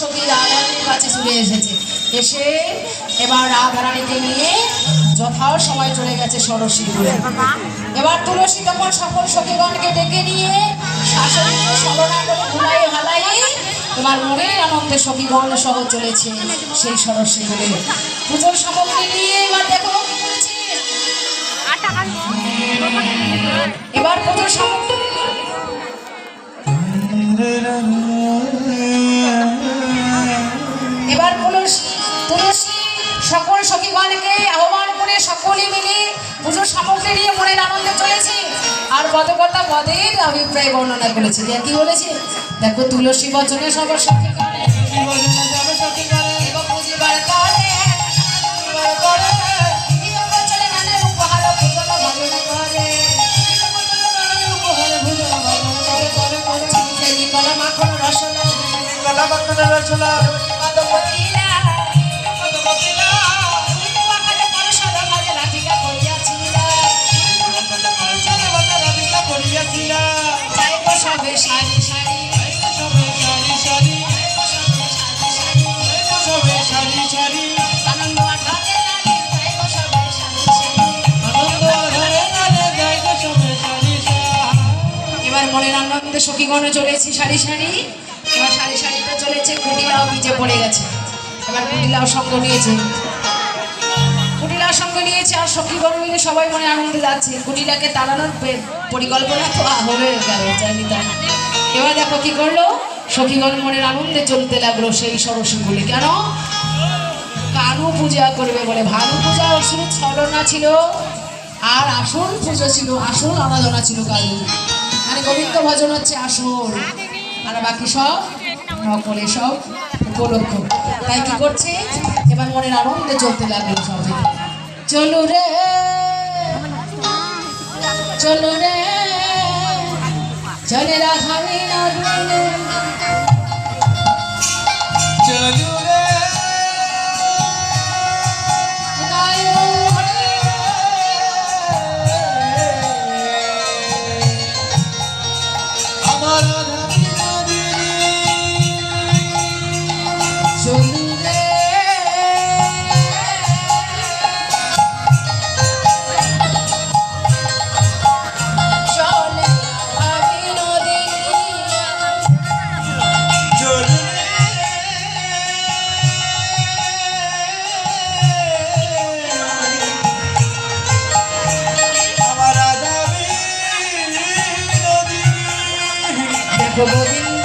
সখী রাধারানীর কাছে চলে এসেছে। এসে এবার রাধারানীকে নিয়ে যথাও সময় চলে গেছে সরস্বীপুরে এবার তুলসী তখন সকল সখীগণকে ডেকে নিয়ে তোমার মনের আনন্দে সখীগণ সহ চলেছে সেই সরস্বীপুরে পুজোর সকলে মিলে পুজোর সামগ্রী নিয়ে মনের আনন্দে চলেছে। আর কত কথা পদের অভিপ্রায় বর্ণনা করেছে। কি বলেছে? দেখো তুলসী বচনে সকল সখীগণ এবং পুজিবার মনের আনন্দে সখীগণে চলেছি সারি সারি। এবার সারি সারিতে চলেছে কুটিলাও ভিজে পড়ে গেছে। এবার কুটিলাও সঙ্গ নিয়েছে। নিয়েছে আর সখীগণ মিলে সবাই মনে আনন্দে যাচ্ছে। কুটিলাকে তাড়ানোর পরিকল্পনা তো হয়ে গেল জানি তাই এবার দেখো কি করল? সখীগণ মনের আনন্দে চলতে লাগল সেই সরস্বী বলে কেন? কানু পূজা করবে বলে। ভানু পূজা শুধু ছলনা ছিল, আর আসল পুজো ছিল আসল আরাধনা ছিল কালু। মানে গোবিন্দ ভজন হচ্ছে আসল আর বাকি সব নকলে সব উপলক্ষ। তাই কি করছে? এবার মনের আনন্দে চলতে লাগল সবাই চলু রে। চলু রে। চলে রাধাবি নদী Come on.